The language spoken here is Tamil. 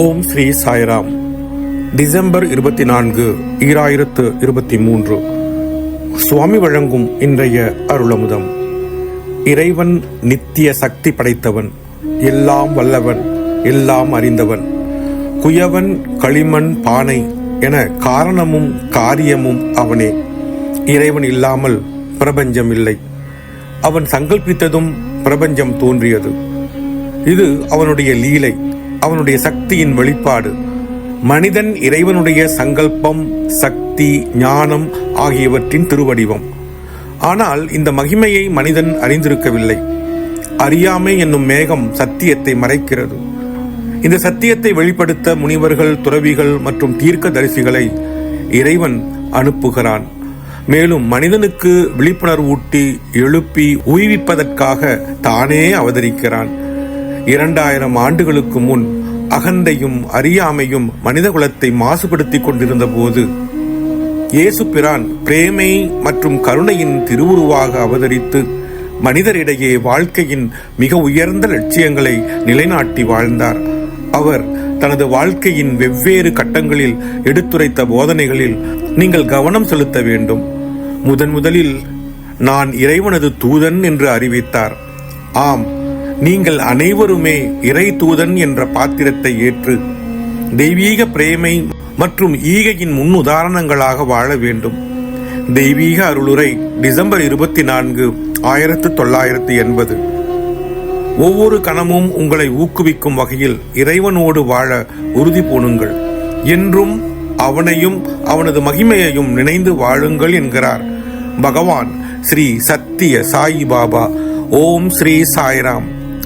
ஓம் ஸ்ரீ சாய்ராம். டிசம்பர் இருபத்தி நான்கு ஈராயிரத்து இருபத்தி மூன்று சுவாமி வழங்கும் இன்றைய அருளமுதம். இறைவன் நித்திய சக்தி படைத்தவன் எல்லாம் வல்லவன் எல்லாம் அறிந்தவன். குயவன் களிமண் பானை என காரணமும் காரியமும் அவனே. இறைவன் இல்லாமல் பிரபஞ்சம் இல்லை. அவன் சங்கல்பித்ததும் பிரபஞ்சம் தோன்றியது. இது அவனுடைய லீலை. அவனுடைய சக்தியின் வெளிப்பாடு. மனிதன் இறைவனுடைய சங்கல்பம் சக்தி ஞானம் ஆகியவற்றின் திருவடிவம். ஆனால் இந்த மகிமையை மனிதன் அறிந்திருக்கவில்லை. அறியாமை என்னும் மேகம் சத்தியத்தை மறைக்கிறது. இந்த சத்தியத்தை வெளிப்படுத்த முனிவர்கள் துறவிகள் மற்றும் தீர்க்க தரிசிகளை இறைவன் அனுப்புகிறான். மேலும் மனிதனுக்கு விழிப்புணர்வூட்டி எழுப்பி உய்விப்பதற்காக தானே அவதரிக்கிறான். இரண்டாயிரம் ஆண்டுகளுக்கு முன் அகந்தையும் அறியாமையும் மனிதகுலத்தை மாசுபடுத்திக் கொண்டிருந்த போது இயேசு பிரான் பிரேமை மற்றும் கருணையின் திருவுருவாக அவதரித்து மனிதரிடையே வாழ்க்கையின் மிக உயர்ந்த லட்சியங்களை நிலைநாட்டி வாழ்ந்தார். அவர் தனது வாழ்க்கையின் வெவ்வேறு கட்டங்களில் எடுத்துரைத்த போதனைகளில் நீங்கள் கவனம் செலுத்த வேண்டும். முதன் முதலில் நான் இறைவனது தூதன் என்று அறிவித்தார். ஆம் நீங்கள் அனைவருமே இறை தூதன் என்ற பாத்திரத்தை ஏற்று தெய்வீக பிரேமை மற்றும் ஈகையின் முன் உதாரணங்களாக வாழ வேண்டும். தெய்வீக அருளுரை டிசம்பர் இருபத்தி நான்கு ஆயிரத்து தொள்ளாயிரத்து எண்பது. ஒவ்வொரு கணமும் உங்களை ஊக்குவிக்கும் வகையில் இறைவனோடு வாழ உறுதி பூணுங்கள். என்றும் அவனையும் அவனது மகிமையையும் நினைந்து வாழுங்கள் என்கிறார் பகவான் ஸ்ரீ சத்திய சாயி பாபா ஓம் ஸ்ரீ சாய்ராம்.